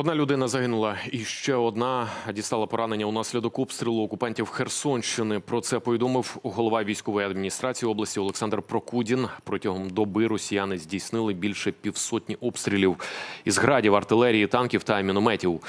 Одна людина загинула, і ще одна дістала поранення унаслідок обстрілу окупантів Херсонщини. Про це повідомив голова військової адміністрації області Олександр Прокудін. Протягом доби росіяни здійснили більше півсотні обстрілів із градів, артилерії, танків та мінометів.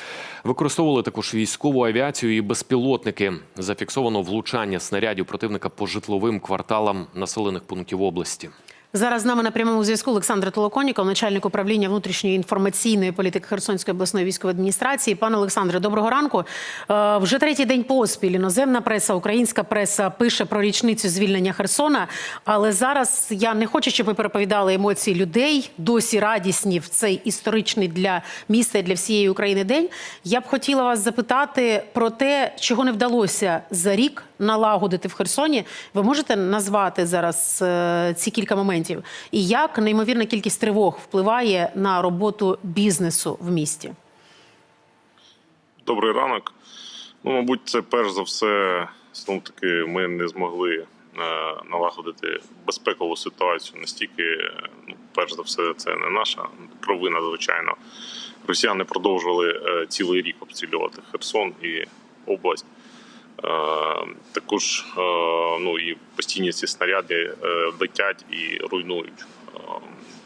Використовували також військову авіацію і безпілотники. Зафіксовано влучання снарядів противника по житловим кварталам населених пунктів області. Зараз з нами на прямому зв'язку Олександр Толоконіков, начальник управління внутрішньої інформаційної політики Херсонської обласної військової адміністрації. Пане Олександре, доброго ранку. Е, Вже третій день поспіль іноземна преса, українська преса пише про річницю звільнення Херсона. Але зараз я не хочу, щоб ви переповідали емоції людей, досі радісні в цей історичний для міста і для всієї України день. Я б хотіла вас запитати про те, чого не вдалося за рік налагодити в Херсоні. Ви можете назвати зараз е, ці кілька моментів? І як неймовірна кількість тривог впливає на роботу бізнесу в місті? Добрий ранок. Ну, мабуть, це перш за все, знов таки, ми не змогли е, налагодити безпекову ситуацію настільки, ну, перш за все, це не наша провина, звичайно. Росіяни продовжували е, цілий рік обстрілювати Херсон і область. Е, також е, ну, і постійні ці снаряди е, летять і руйнують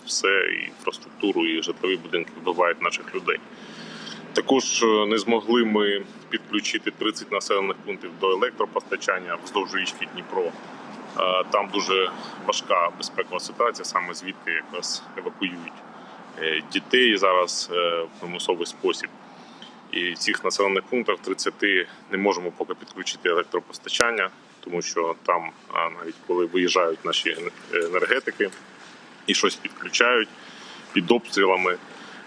все, і інфраструктуру, і житлові будинки вбивають наших людей. Також не змогли ми підключити 30 населених пунктів до електропостачання вздовж річки Дніпро. Там дуже важка безпекова ситуація, саме звідти якраз евакуюють дітей зараз в примусовий спосіб. І в цих населених пунктах 30 не можемо поки підключити електропостачання, тому що там навіть коли виїжджають наші енергетики і щось підключають під обстрілами,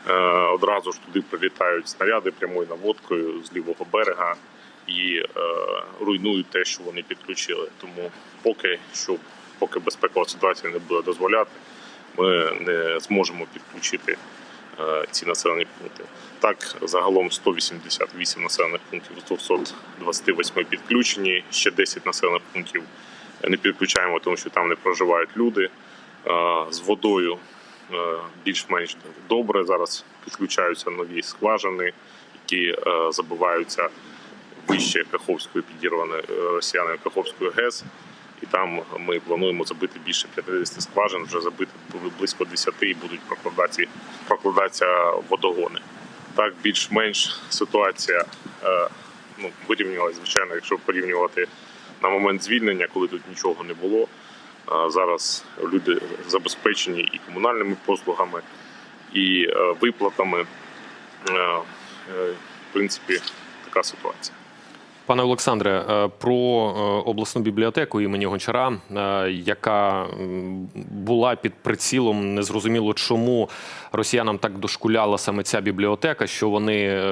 е, одразу ж туди прилітають снаряди прямою наводкою з лівого берега і е, руйнують те, що вони підключили. Тому поки що, поки безпекова ситуація не буде дозволяти, ми не зможемо підключити е, ці населені пункти. Так, загалом 188 населених пунктів з 228 підключені. Ще 10 населених пунктів не підключаємо, тому що там не проживають люди. Е, З водою е, більш-менш добре. Зараз підключаються нові скважини, які е, забиваються вище Каховської підірваної е, росіянами Каховської ГЕС. Там ми плануємо забити більше 50 скважин, вже забити близько 10 і будуть прокладатися, прокладатися водогони. Так, більш-менш ситуація е, ну, вирівнялася, звичайно, якщо порівнювати на момент звільнення, коли тут нічого не було. Зараз люди забезпечені і комунальними послугами, і е, виплатами. Е, В принципі, така ситуація. Пане Олександре, е, про е, обласну бібліотеку імені Гончара, е, яка була під прицілом, незрозуміло чому росіянам так дошкуляла саме ця бібліотека, що вони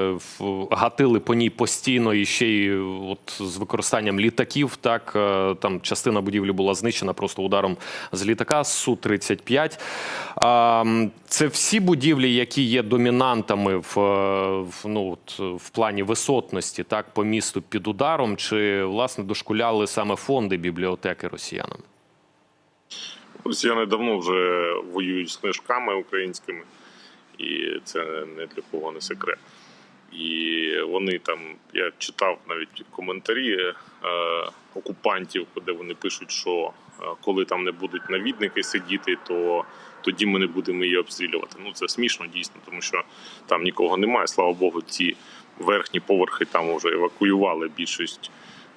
гатили по ній постійно і ще й от з використанням літаків. Так там частина будівлі була знищена просто ударом з літака су 35 Це всі будівлі, які є домінантами в ну от, в плані висотності, так по місту під ударом, чи власне дошкуляли саме фонди бібліотеки росіянам? Росіяни давно вже воюють з книжками українськими, і це не для кого не секрет. І вони там, я читав навіть коментарі е, окупантів, де вони пишуть, що е, коли там не будуть навідники сидіти, то тоді ми не будемо її обстрілювати. Ну це смішно дійсно, тому що там нікого немає. Слава Богу, ці верхні поверхи там вже евакуювали більшість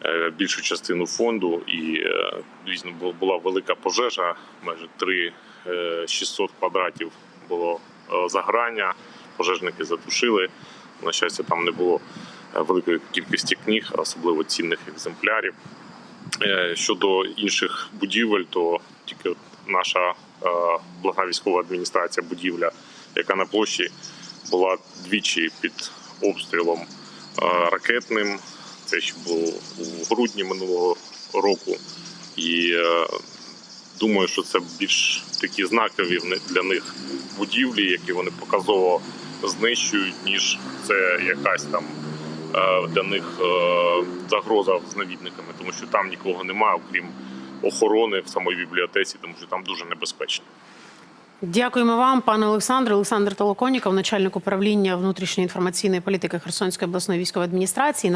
е, більшу частину фонду, і е, дійсно була велика пожежа, майже 3 е, 600 квадратів було е, заграння. Пожежники затушили. На щастя, там не було е, великої кількості книг, особливо цінних екземплярів. Е, Щодо інших будівель, то тільки наша е, обласна військова адміністрація будівля, яка на площі була двічі під обстрілом е, ракетним. Це ще було у грудні минулого року. І е, думаю, що це більш такі знакові для них будівлі, які вони показово знищують, ніж це якась там е, для них загроза з навідниками, тому що там нікого немає, окрім охорони в самій бібліотеці, тому що там дуже небезпечно. Дякуємо вам, пане Олександре. Олександр Толоконіков, начальник управління внутрішньої інформаційної політики Херсонської обласної військової адміністрації.